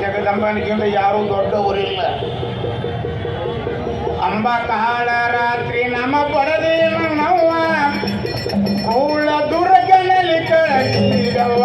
ಜಗದಂಬನಿಗಿಂತ ಯಾರೂ ದೊಡ್ಡವರಿಲ್ಲ ಅಂಬ ಕಾಳ ರಾತ್ರಿ ನಮ ಪಡದೆ ನಮ್ಮವ್ವ. ಅವಳ ದುರ್ಗನಲ್ಲಿ ಕಳಚಿದವ್ವ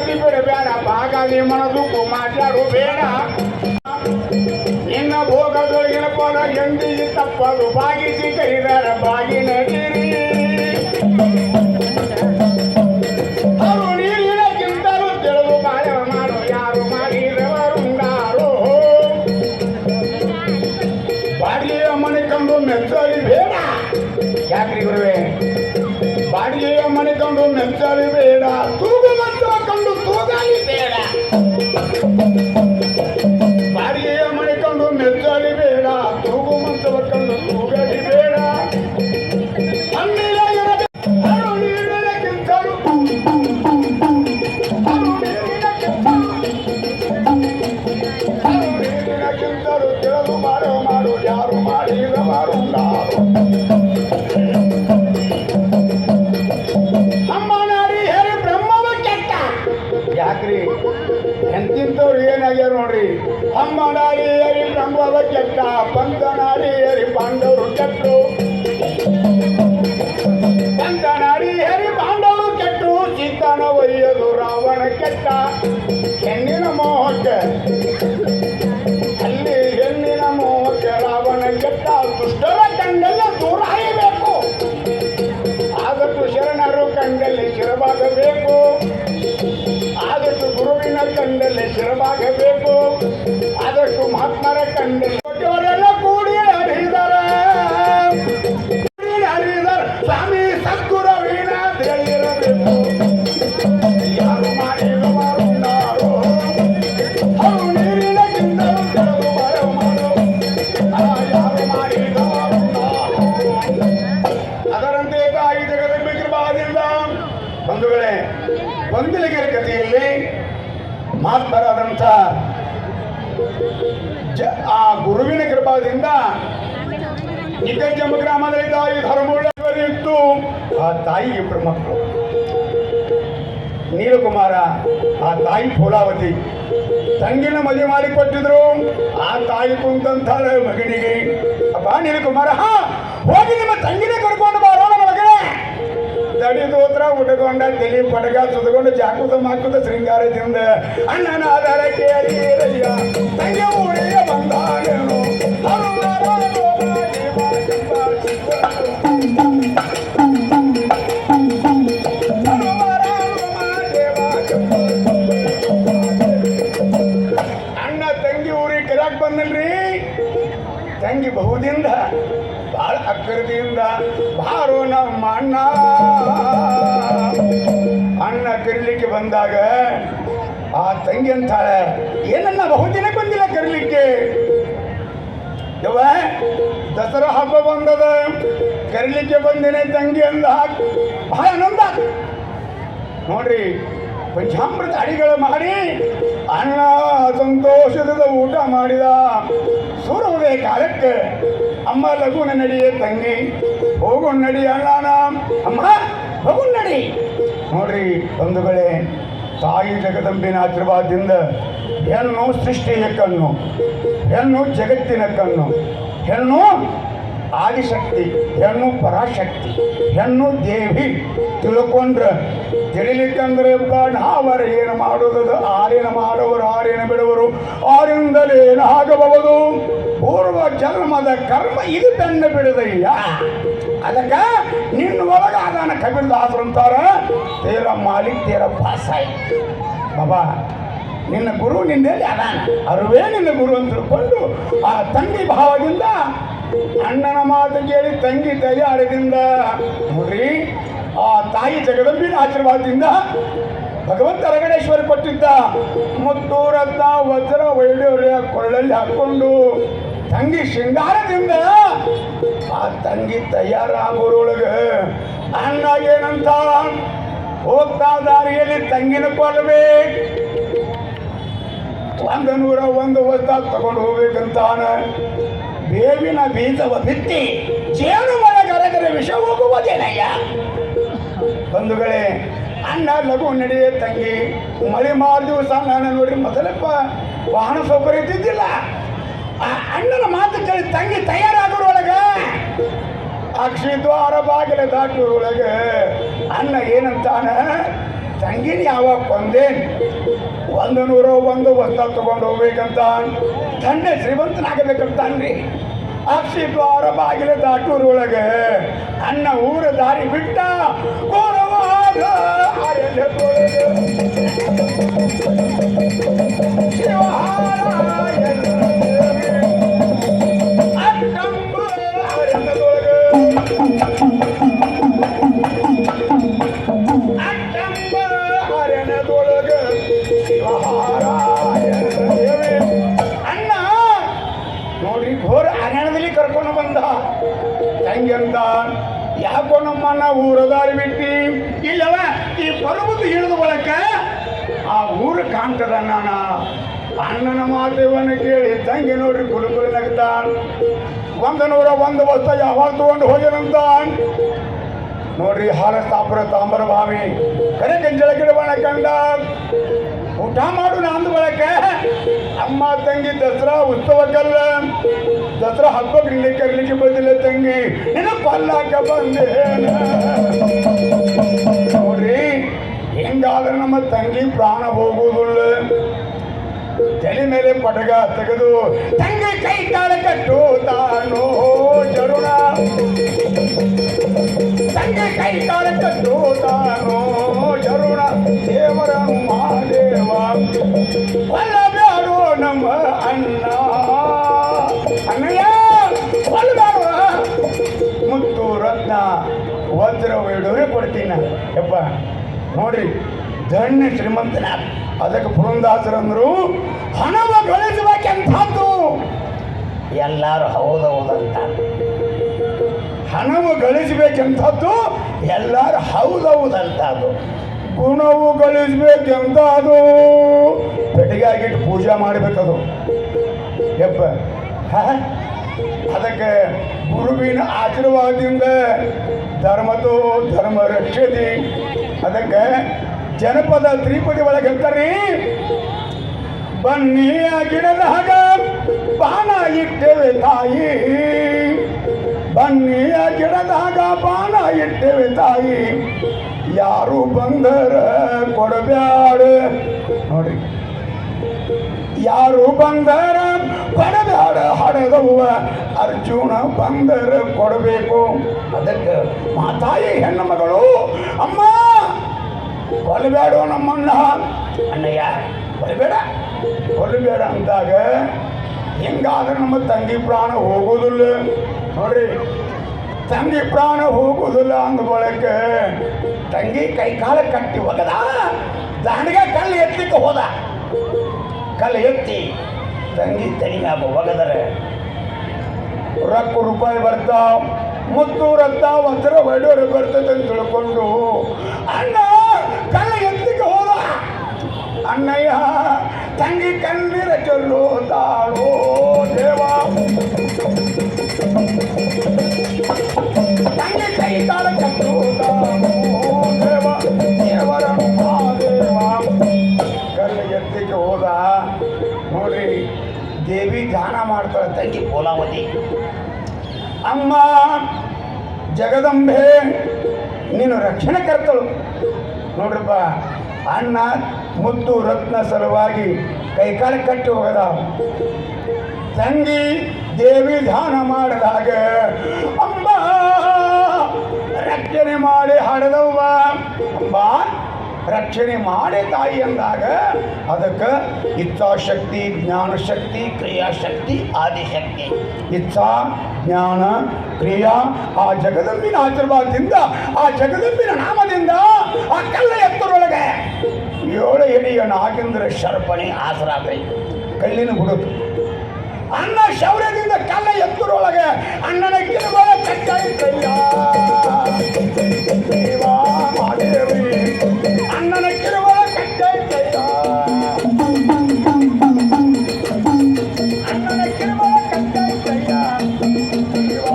ಬಿಟ್ಟಿದ್ರೆ ಬೇಡ ಹಾಗಾಗಿ ಮನದುಕ್ಕು ಮಾತಾಡು ಬೇಡ. ನಿನ್ನ ಭೋಗದೊಳಗಿನ ಪದ ಎಂದಿ ತಪ್ಪಲು ಬಾಗಿಸಿ ಕೈದಾರ ಬಾಗಿ ನಟಿರಿ ಕೆಟ್ಟ ಹೆಣ್ಣಿನ ಮೋಹಕ್ಕೆ. ಅಲ್ಲಿ ಹೆಣ್ಣಿನ ಮೋಹಕ್ಕೆ ರಾವಣ ಕೆಟ್ಟ ದುಷ್ಟರ ಕಂಡಲ್ಲಿ ದೂರ ಹಾಯಬೇಕು. ಆದಷ್ಟು ಶರಣರು ಕಂಡಲ್ಲಿ ಶಿರವಾಗಬೇಕು ಆದಷ್ಟು ಗುರುವಿನ ಕಂಡಲ್ಲಿ ಶಿರವಾಗಬೇಕು ಆದಷ್ಟು ಮಹಾತ್ಮರ ಕಂಡಲ್ಲಿ ಜ ಆ ಗುರುವಿನ ಕೃಪಾದಿಂದ ನಿಕಂಜಮ್ಮ ಗ್ರಾಮದಲ್ಲಿ ತಾಯಿ ಧರ್ಮಗಳಿತ್ತು ಆ ತಾಯಿ ಇಬ್ಬರು ಮಕ್ಕಳು ನೀಲಕುಮಾರ, ಆ ತಾಯಿ ಫೂಲಾವತಿ ತಂಗಿನ ಮದುವೆ ಮಾಡಿಕೊಟ್ಟಿದ್ರು. ಆ ತಾಯಿ ಕುಂತಂತಾಳೆ ಮಗನಿಗೆ ಅಪ್ಪ ನೀಲಕುಮಾರ, ಹಾ, ಹೋಗಿ ನಿಮ್ಮ ತಂಗಿನ ಮಗನೇ ದಡಿ ದೋತ್ರ ಉಟ್ಕೊಂಡ ತಲೆ ಪಡಗ ಸುತ್ತಕೊಂಡು ಜಾಕುದ ಮಾಕುದ ಶೃಂಗಾರದಿಂದ ಅಣ್ಣನ ಆಧಾರ ಕೇಳಿರಯ್ಯ ತಂಗಿ ಊರಿಗೆ ಬಂದಾಗನು ಅಣ್ಣ ತಂಗಿ ಊರಿಗೆ ಕರ್ಯಾಕ್ ಬಂದಲ್ರಿ ತಂಗಿ ಬಹುದಿಂದ ಬಹಳ ಅಕ್ಕರದಿಂದ ಬಾರು ನಮ್ಮ ಅಣ್ಣ. ಅಣ್ಣ ಕರಿಲಿಕ್ಕೆ ಬಂದಾಗ ಆ ತಂಗಿ ಅಂತಾಳೆ ಏನನ್ನ ಬಹುದಿನ ಬಂದಿಲ್ಲ ಕರಿಲಿಕ್ಕೆ? ಯವ ದಸರಾ ಹಬ್ಬ ಬಂದದ, ಕರಿಲಿಕ್ಕೆ ಬಂದೇನೆ ತಂಗಿ ಅಂದ ಬಹಳ ಆನಂದ. ನೋಡ್ರಿ ಪಂಚಾಮೃತ ಅಡಿಗಳ ಮಾಡಿ ಅಣ್ಣ ಸಂತೋಷದ ಊಟ ಮಾಡಿದ. ಸೂರ್ಯೋದಯ ಕಾಲಕ್ಕೆ ಅಮ್ಮ ಲಘುನ ನಡಿಯೇ ತಂಗಿ. ಹೋಗು ನಡಿ ಅಣ್ಣಾನ ಅಮ್ಮ, ಹೋಗು ನಡಿ. ನೋಡ್ರಿ ಒಂದು ಬೆಳೆ ತಾಯಿ ಜಗದಂಬಿನ ಆಶೀರ್ವಾದದಿಂದ ಹೆಣ್ಣು ಸೃಷ್ಟಿಯ ಕಣ್ಣು, ಹೆಣ್ಣು ಜಗತ್ತಿನ ಕಣ್ಣು, ಹೆಣ್ಣು ಆದಿಶಕ್ತಿ, ಹೆಣ್ಣು ಪರಾಶಕ್ತಿ, ಹೆಣ್ಣು ದೇವಿ ತಿಳ್ಕೊಂಡ್ರ ತಿಳಿಲಿಕ್ಕಂದ್ರೆ ನಾವರ ಏನು ಮಾಡುವುದು? ಆರಿನ ಮಾಡುವರು ಆರಿನ ಬಿಡುವರು. ಆರಿಂದಲೇ ಏನಾಗಬಹುದು? ಪೂರ್ವ ಜನ್ಮದ ಕರ್ಮ ಇದು ತನ್ನ ಬಿಡದಯ್ಯ. ಅದಕ್ಕ ನಿನ್ನ ಒಳಗ ಅದನ್ನು ಕಬೀರ್ದಾಸರು ಅಂತಾರ. ತೇರ ಮಾಲಿಕ್, ತೇರ ಪಾಸಾಯ್. ಬಾಬಾ, ನಿನ್ನ ಗುರು ನಿನ್ನಲ್ಲಿ ಅದಾನ. ಅರುವೇ ನಿನ್ನ ಗುರು ಅಂತ ತಿಳ್ಕೊಂಡು ಆ ತಂಗಿ ಭಾವದಿಂದ ಅಣ್ಣನ ಮಾತು ಕೇಳಿ ತಂಗಿ ತಯಾರದಿಂದ ನೋಡ್ರಿ, ಆ ತಾಯಿ ಜಗದಂಬಿನ ಆಶೀರ್ವಾದದಿಂದ ಭಗವಂತ ರಗಣೇಶ್ವರಿ ಕೊಟ್ಟಿದ್ದ ಮುತ್ತು ರತ್ನ ವಜ್ರ ಒಳ್ಳೆಯ ಕೊಳ್ಳಲ್ಲಿ ಹಾಕೊಂಡು ತಂಗಿ ಶೃಂಗಾರದಿಂದ ಆ ತಂಗಿ ತಯಾರಾಗೋರೊಳಗೆ ಅಣ್ಣ, ಏನಂತ? ಹೋಗ್ತಾ ದಾರಿಯಲ್ಲಿ ತಂಗಿನ ಕೊಡ್ಬೇಕು ಒಂದು ನೂರ ಒಂದು ವಸ್ತ ತಗೊಂಡು ಹೋಗ್ಬೇಕಂತಾನ. ಬೇವಿನ ಬೀಜವ ಬಿತ್ತಿ ಜೇನು ಮಳೆಗರಗರ ವಿಷ ಹೋಗುವುದೇನಯ್ಯ ಬಂಧುಗಳೇ, ಅಣ್ಣ ಲಘು ನಡೆಯ ತಂಗಿ, ಮಳೆ ಮಾರು ದಿವಸ ನಾನು ನೋಡ್ರಿ ಮೊದಲಪ್ಪ ವಾಹನ ಸೌಕರ್ಯ ಇದ್ದಿದ್ದಿಲ್ಲ. ಆ ಅಣ್ಣನ ಮಾತು ಕೇಳಿ ತಂಗಿ ತಯಾರಾಗೋರೊಳಗ ಅಕ್ಷಿ ದ್ವಾರ ಬಾಗಿಲ ದಾಟೋರೊಳಗೆ ಅಣ್ಣ ಏನಂತಾನ? ತಂಗಿನ ಯಾವಾಗ ಬಂದೇನು ಒಂದು ನೂರು ಒಂದು ಹೊಸ ತಗೊಂಡು ಹೋಗ್ಬೇಕಂತ ತಂದೆ ಶ್ರೀಮಂತನಾಗಬೇಕಂತಾನ್ರಿ. ಅಕ್ಷಿ ದ್ವಾರ ಬಾಗಿಲ ದಾಟೂರೊಳಗೆ ಅಣ್ಣ ಊರ ದಾರಿ ಬಿಟ್ಟ ಅರಣ್ಯದೊಳಗೆ ನೋಡ್ರಿ ಘೋರ ಅರಣ್ಯದಲ್ಲಿ ಕರ್ಕೊಂಡು ಬಂದ ಹೆಂಗೆ ಅಂತ ಯಾಕೋ ನಮ್ಮನ್ನ ಊರದಾರಿ ಬಿಟ್ಟಿ? ಇಲ್ಲವ, ಈ ಪರ್ವತ ಇಳಿದ ಬಳಕ ಆ ಊರು ಕಾಣ್ತದ ನಾನ ಅಣ್ಣನ ಮಾತೇವನ್ನ ಕೇಳಿ ತಂಗಿ ನೋಡ್ರಿ ಕುಲುಕುಲು ನಗ್ತಾನ್. ಒಂದು ನೂರ ಒಂದು ವರ್ಷ ಯಾವಾಗ ತಗೊಂಡು ಹೋಗ್ಯಾನಂತ ನೋಡ್ರಿ ಹಾಲ ಸ್ಥಾಪುರ ತಾಮ್ರ ಭಾವಿ, ಕರೆ ಗಿಡ ಗಿಡವನ್ನ ಕಂಡ ಊಟ ಮಾಡು ನಂದು ಬಳಕ. ಅಮ್ಮ, ತಂಗಿ, ದಸರಾ ಉತ್ಸವಕ್ಕಲ್ಲ ದಸರಾ ಹಬ್ಬಕ್ಕೆ ಇಲ್ಲಿ ಕರ್ಲಿಕ್ಕೆ ಬಂದಿಲ್ಲ ತಂಗಿ. ನಿನ್ನ ಪಲ್ಲಾಕ ಬಂದೆ. ನೋಡ್ರಿ, ಹೆಂಗಾದ್ರೆ ನಮ್ಮ ತಂಗಿ ಪ್ರಾಣ ಹೋಗುವುದಿಲ್ಲ ತಲೆ ಮೇಲೆ ಪಟಗ ತೆಗೆದು, ತಂಗಿ ಕೈ ಕಾಲ ಕಟ್ಟು ತಾನು ಜರುಣ. ಕೈ ಕಾಲ ತಾನೋ ತಾನು ದೇವರ ಮಹಾದೇವ ಕೊಲ್ಲಬೇಡು ನಮ್ಮ ಅಣ್ಣ ಅಣ್ಣಯ್ಯ ಕೊಲ್ಲಬೇಡುವ ಮುತ್ತು ರತ್ನ ವಜ್ರ ವೈಡೂರೇ ಕೊಡ್ತೀನಿ ಯಪ್ಪ ನೋಡ್ರಿ ಧನ್ಯ ಶ್ರೀಮಂತನ. ಅದಕ್ಕೆ ಪುರಂದಾಸರಂದ್ರು, ಹಣವ ಗಳಿಸಬೇಕೆಂಥದ್ದು ಎಲ್ಲರೂ ಹೌದು ಹೌದಂತ ಹಣವು ಗಳಿಸಬೇಕೆಂಥದ್ದು? ಎಲ್ಲರೂ ಹೌದೌದಂಥದ್ದು ಗುಣವು ಗಳಿಸಬೇಕೆಂಥದ್ದು ಅದು ಪೆಟ್ಟಿಗೆಯಾಗಿಟ್ಟು ಪೂಜೆ ಮಾಡಬೇಕದು. ಹೆಬ್ಬ? ಅದಕ್ಕೆ ಗುರುವಿನ ಆಶೀರ್ವಾದದಿಂದ ಧರ್ಮದು ಧರ್ಮ ರಕ್ಷತಿ ಅದಕ್ಕೆ ಜನಪದ ತ್ರಿಪದಿ ಒಳಗೆ ಹೇಳ್ತಾರೆ ಬನ್ನಿಯ ಗಿಡದ ಹಾಗ, ಬಾಣ ಇಟ್ಟೇವೆ ತಾಯಿ. ಬನ್ನಿಯ ಗಿಡದಾಗ ಬಾಣ ಇಟ್ಟೇವೆ ತಾಯಿ ಯಾರು ಬಂದರ ಕೊಡಬ್ಯಾಡ ನೋಡ್ರಿ ಯಾರು ಬಂದರ ಕೊಡಬ್ಯಾಡ ಹಡದವ್ವ ಅರ್ಜುನ ಬಂದರ ಕೊಡಬೇಕು ಅದಕ್ಕೆ ಮಾತಾಯಿ ಹೆಣ್ಣು ಮಗಳು ಅಮ್ಮ ಕೊಲ್ಲಬೇಡ ನಮ್ಮಣ್ಣ ಅಣ್ಣಯ್ಯ ಕೊಲ್ಲಬೇಡ ಕೊಲ್ಲಬೇಡ ಅಂದಾಗ ಹೆಂಗಾದ್ರೆ ನಮ್ಮ ತಂಗಿ ಪ್ರಾಣ ಹೋಗೋದಿಲ್ಲ ನೋಡ್ರಿ. ತಂಗಿ ಪ್ರಾಣ ಹೋಗುವುದಿಲ್ಲ ಅಂದ ತಂಗಿ ಕೈ ಕಾಲ ಕಟ್ಟಿ ಹೋಗದ. ದಾಣಿಗೆ ಕಲ್ಲು ಎತ್ತಲಿಕ್ಕೆ ಹೋದ. ಕಲ್ಲು ಎತ್ತಿ ತಂಗಿ ಮ್ಯಾಗ ಒಗದರೆ ರೊಕ್ಕ ರೂಪಾಯಿ ಬರ್ತಾವ ಮುತ್ತು ರಕ್ತ ವಜ್ರ ವೈಡೂರು ಬರ್ತದೆ ಅಂತ ತಿಳ್ಕೊಂಡು, ಅಣ್ಣ, ಕಲ್ಲು ಎತ್ತಲಿಕ್ಕೆ ಹೋದ. ಅಣ್ಣಯ್ಯ, ತಂಗಿ ಕಣ್ಣೀರ ಚೊಲ್ಲು ತಾಳೋ ದೇವ. ದೇವ ಧ್ಯಾನ ಮಾಡ್ತಾಳೆ ತಂಗಿ ಅಮ್ಮ, ಜಗದಂಬೆ, ನೀನು ರಕ್ಷಣೆ ಕರ್ತಳು. ನೋಡ್ರಪ್ಪ, ಅಣ್ಣ ಮುತ್ತು ರತ್ನ ಸಲುವಾಗಿ ಕೈಕಾಲು ಕಟ್ಟಿ ಹೋಗದ. ತಂಗಿ ದೇವಿ ಧ್ಯಾನ ಮಾಡಿದಾಗ ಅಮ್ಮ ರಕ್ಷಣೆ ಮಾಡಿ ಹಾಡದವ್ವ ಅಮ್ಮ ರಕ್ಷಣೆ ಮಾಡಿ ತಾಯಿ ಅಂದಾಗ ಅದಕ್ಕೆ ಇಚ್ಛಾಶಕ್ತಿ, ಜ್ಞಾನಶಕ್ತಿ, ಕ್ರಿಯಾಶಕ್ತಿ, ಆದಿಶಕ್ತಿ. ಇಚ್ಛಾ, ಜ್ಞಾನ, ಕ್ರಿಯಾ, ಆ ಜಗದಂಬಿನ ಆಶೀರ್ವಾದದಿಂದ, ಆ ಜಗದಂಬಿನ ನಾಮದಿಂದ ಆ ಕಲ್ಲ ಎತ್ತರೊಳಗೆ ಏಳು ಎಣಿಯ ನಾಗೇಂದ್ರ ಶರ್ಪಣಿ ಆಸರಾಗೈ ಕಲ್ಲಿನ ಹುಡುಗ. ಅಣ್ಣ ಶೌರ್ಯದಿಂದ ಕಲ್ಲ ಎತ್ತರೊಳಗೆ ಅಣ್ಣನ ಕಿರುಬಲ ಕಟ್ಟೈತಯ್ಯ ದೇವ ಮಾದೇವಿ ಅಣ್ಣನ ಕಿರುಬಲ ಕಟ್ಟೈತಯ್ಯ ಅಣ್ಣನ ಕಿರುಬಲ ಕಟ್ಟೈತಯ್ಯ ದೇವ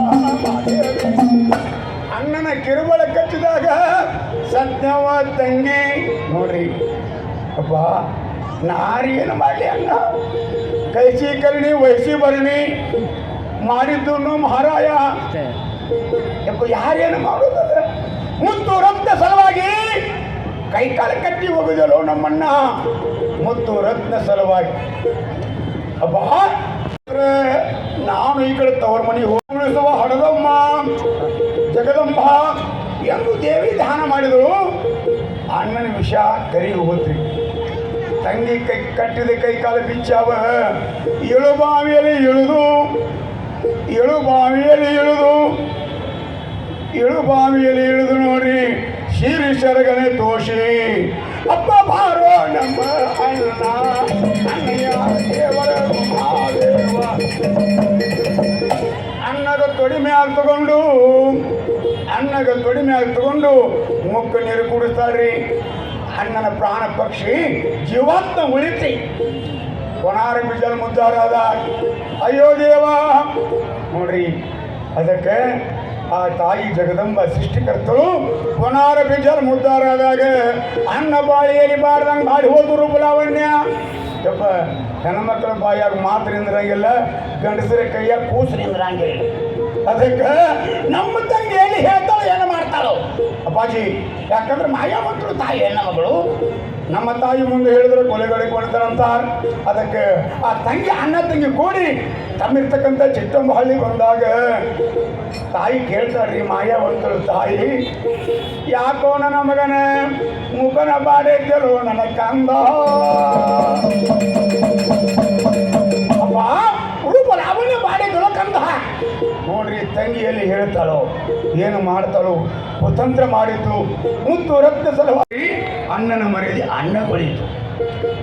ಮಾದೇವಿ ಅಣ್ಣನ ಕಿರುಬಳ ಕಚ್ಚಿದಾಗ ಸತ್ಯವ ತಂಗಿ ನೋಡ್ರಿ ಅಪ್ಪ ನಾರಿ ಏನು ಮಾಡಲಿ ಅಣ್ಣ ಕೈಸಿ ಕರ್ಣಿ ವಹಿಸಿ ಬರಣಿ ಮಾಡಿದ್ದು ಮಹಾರಾಯ ಯಾರೇನು ಮಾಡೋದದ ಮುತ್ತು ರಕ್ತ ಸಲುವಾಗಿ ಕೈ ಕಾಲ ಕಟ್ಟಿ ಹೋಗುದಲ್ಲೋ ನಮ್ಮಣ್ಣ. ಮುತ್ತು ರತ್ನ ಸಲುವಾಗಿ. ಅಬ್ಬಾ ನಾನು ಈ ಕಡೆ ತವರ ಮನೆ ಹೋಗಿಸುವ ಹಡದಮ್ಮ ಜಗದಂಬ ಎಂದು ದೇವಿ ಧ್ಯಾನ ಮಾಡಿದರು ಅಣ್ಣನ ವಿಷ ಕರಿ ಹೋದ್ರಿ. ತಂಗಿ ಕೈ ಕಟ್ಟಿದ ಕೈ ಕಾಲು ಬಿಚ್ಚಾವ ಇಳು ಬಾವಿಯಲ್ಲಿ ಇಳಿದು ಇಳು ಬಾವಿಯಲ್ಲಿ ಇಳಿದು ಇಳು ಬಾವಿಯಲ್ಲಿ ಇಳಿದು ನೋಡಿ ಶಿರಿ ಸರಗನೆ ತೋಷಿ ಅಪ್ಪ ಬಾರೋ ನಮ್ಮ ಅಣ್ಣ ಅಣ್ಣಯ್ಯ ದೇವರ ಮಹಾದೇವ ಅನ್ನದ ತೊಡಿ ಮ್ಯಾಗ ತಗೊಂಡು ಅನ್ನಗ ತೊಡಿ ಮ್ಯಾಗ ತಗೊಂಡು ಮುಕ್ಕು ನೀರು ಕುಡಿಸ್ತಾರ್ರಿ ಅಣ್ಣನ ಪ್ರಾಣ ಪಕ್ಷಿ ಜೀವಾತ್ಮ ಉಳಿತಿ ಕೊನಾರ ಬಿಜಲ್ ಮುದ್ದಾರಾದ ಅಯ್ಯೋ ದೇವ, ನೋಡ್ರಿ, ಅದಕ್ಕೆ ಆ ತಾಯಿ ಜಗದಂಬ ಸೃಷ್ಟಿಕರ್ತಳು ಕೊನಾರ ಬಿಜಲ್ ಮುದ್ದಾರಾದಾಗ ಅನ್ನ ಬಾಳಿಯಲ್ಲಿ ಬಾರ್ದಂಗೆ ಮಾಡಿ ಹೋದರು ಬುಲಾವಣ್ಯ. ಯಪ್ಪ, ಹೆಣ್ಮಕ್ಳ ಬಾಯಾಗ ಮಾತ್ರ ನಿಂದ್ರಂಗಿಲ್ಲ, ಗಂಡಸರ ಕೈಯಾಗ ಕೂಸು ನಿಂದ್ರಂಗಿಲ್ಲ. ಅದಕ್ಕೆ ನಮ್ಮ ತಂಗಿ ಹೇಳಿ ಯಾಕಂದ್ರೆ ಮಾಯಾ ಮಕ್ಕಳು ತಾಯಿ ಹೆಣ್ಣು ಮಗಳು? ನಮ್ಮ ತಾಯಿ ಮುಂದೆ ಹೇಳಿದ್ರೆ ಕೊಲೆಗಳಿಗೆ ಕೊಡ್ತಾರಂತ. ಅದಕ್ಕೆ ಆ ತಂಗಿ, ಅಣ್ಣ ತಂಗಿ ಕೂಡಿ ತಮ್ಮಿರ್ತಕ್ಕಂಥ ಚಿತ್ತಂಬ ಹಳ್ಳಿ ಬಂದಾಗ ತಾಯಿ ಕೇಳ್ತಾಳ್ರಿ ಮಾಯಾವಂತರು ತಾಯಿ. ಯಾಕೋ ನನ್ನ ಮಗನ, ಮುಖನ ಬಾಡೈತಲೋ ನನ್ನ ಕಂದ ತಂಗಿಯಲ್ಲಿ ಹೇಳ್ತಾಳೋ, ಏನು ಮಾಡ್ತಾಳೋ ಸ್ವತಂತ್ರ ಮಾಡಿದ್ದು ಮುತ್ತು ರಕ್ತ ಸಲುವಾಗಿ ಅಣ್ಣನ ಮರ್ಯಾದೆ ಅಣ್ಣ ಕುಳಿತು.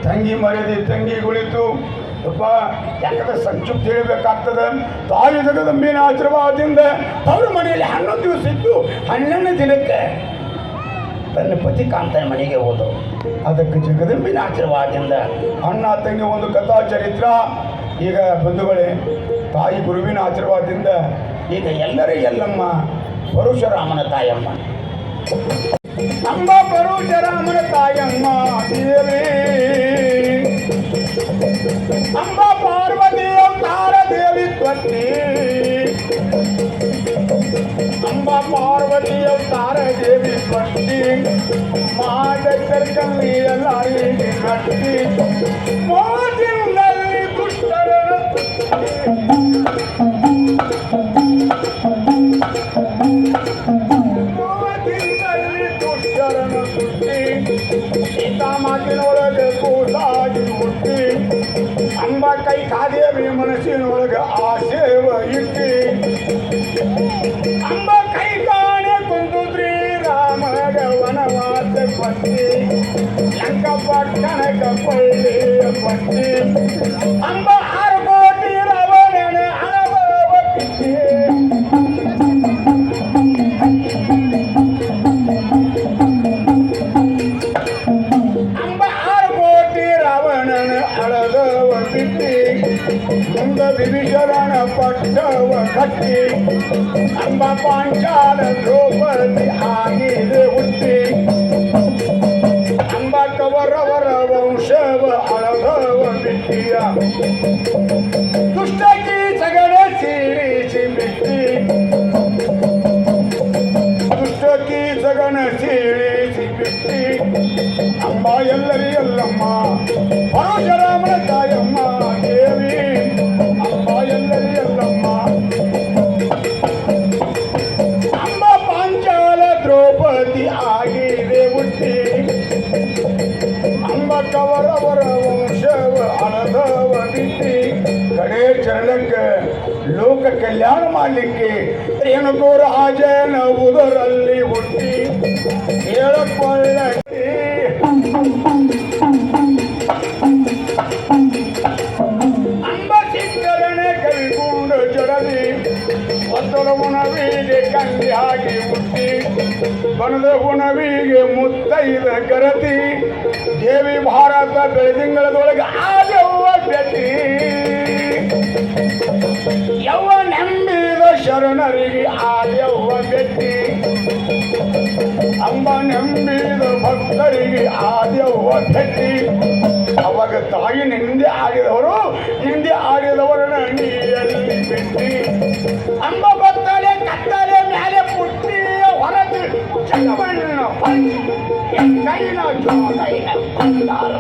ತಂಗಿ ಮರ್ಯಾದೆ ತಂಗಿ ಕುಳಿತು. ಅಪ್ಪ ಯಾಕಂದ್ರೆ ಸಂಕ್ಷಿಪ್ತ ಹೇಳಬೇಕಾಗ್ತದೆ? ತಾಯಿ ಜಗದಂಬಿನ ಆಶೀರ್ವಾದದಿಂದ ಅವ್ರ ಮನೆಯಲ್ಲಿ ಹನ್ನೊಂದು ದಿವಸ ಇದ್ದು ಹನ್ನೆರಡನೇ ದಿನಕ್ಕೆ ತನ್ನ ಪತಿ ಕಾಂತನ ಮನೆಗೆ ಹೋದರು ಅದಕ್ಕೆ ಜಗದಂಬಿನ ಆಶೀರ್ವಾದದಿಂದ ಅಣ್ಣ ತಂಗಿ ಒಂದು ಕಥಾ ಚರಿತ್ರ ಈಗ ಬಂಧುಗಳೇ, ತಾಯಿ ಗುರುವಿನ ಆಶೀರ್ವಾದದಿಂದ ಈಗ ಎಲ್ಲರೇ ಎಲ್ಲಮ್ಮ ಪರಶುರಾಮನ ತಾಯಮ್ಮ ಅಂಬ ಪರಶುರಾಮನ ತಾಯಮ್ಮ ದೇವಿ ಅಂಬ ಪಾರ್ವತಿ ಅವತಾರ ದೇವಿ ತ್ವತ್ತಿ ಅಂಬ ಪಾರ್ವತಿ ಅವತಾರ ದೇವಿ ತ್ವತ್ತಿ ಮಾದಕಲ್ಲಿ ಎಲ್ಲರಿಗೆ ಕಟ್ಟಿ ಮೋಜಿನಲ್ಲಿ ದುಷ್ಟರನ್ನು ಅಂಬ ಕೈ ಕಾದೇವಿ ಮನಸ್ಸಿನೊಳಗೆ ಆಸೇವ ಇಟ್ಟಿ. ಅಂಬ ಕೈ ಕಾಣೆ ಕುಂದುದ್ರಿ ಶ್ರೀರಾಮಗ ವನವಾಸ ಪಟ್ಟಿ. ಲಂಕ ಪಟ್ಟಣಕ ಪಳ್ಳಿ ಪಟ್ಟಿ. ಅಂಬ ಮುಂದ ವಿಭೀಷಣ ಪಟ್ಟವ ಕಟ್ಟಿ, ಅಂಬ ಪಾಂಚಾಲ ದ್ರೌಪದಿ ಆಗಿದೆ ಹುಟ್ಟಿ. ಅಂಬ ಕವರವರ ವಂಶವ ಅಳದವ ಬಿಟ್ಟಿಯ ದುಷ್ಟಕಿ ಜಗಡ ಸೀರಿಸಿ ಬಿಟ್ಟಿ ದುಷ್ಟಕಿ ಸಗಣ ಸೀಳಿಸಿ ಬಿಟ್ಟಿ ಅಮ್ಮ ಎಲ್ಲರಿ ಎಲ್ಲಮ್ಮ ರೇಣುಕೂರ ಆಜನ ಉದರಲ್ಲಿ ಹುಟ್ಟಿ ಹೇಳಕೊಳ್ಳ ಅಂಬ ಸಿಕ್ಕರನೆ ಕೈಗೊಂಡು ಜಡದಿ ಕಂಡಿ ಹಾಕಿ ಹುಟ್ಟಿ ಬನದ ಉಣವಿಗೆ ಮುತ್ತೈದ ಕರತಿ, ದೇವಿ ಭಾರತ ಬೆಳದಿಂಗಳದೊಳಗೆ ಆದವ್ವ ಬೆಟ್ಟಿ ಯವ್ವ ನಂಬಿದ ಶರಣರಿಗೆ ಆದವ್ವ ಬೆಟ್ಟಿ ಅಂಬ ನಂಬಿದ ಭಕ್ತರಿಗೆ ಆದ್ಯವ್ವ ಭಕ್ತಿ ಅವಾಗ ತಾಯಿ ನಿಂದೆ ಆಡಿದವರು, ನಿಂದೆ ಆಡಿದವರನ್ನ ನೀರಲ್ಲಿ ಬಿಟ್ಟಿ. ಅಂಬ ಬತ್ತಲೆ ಕತ್ತಲೆ ಮೇಲೆ ಪುಟ್ಟಿ ಹೊರತು ಚಂದಮಣ್ಣ ಎಕ್ಕೈನ ಜೋಗೈನ ಬಂದಾರ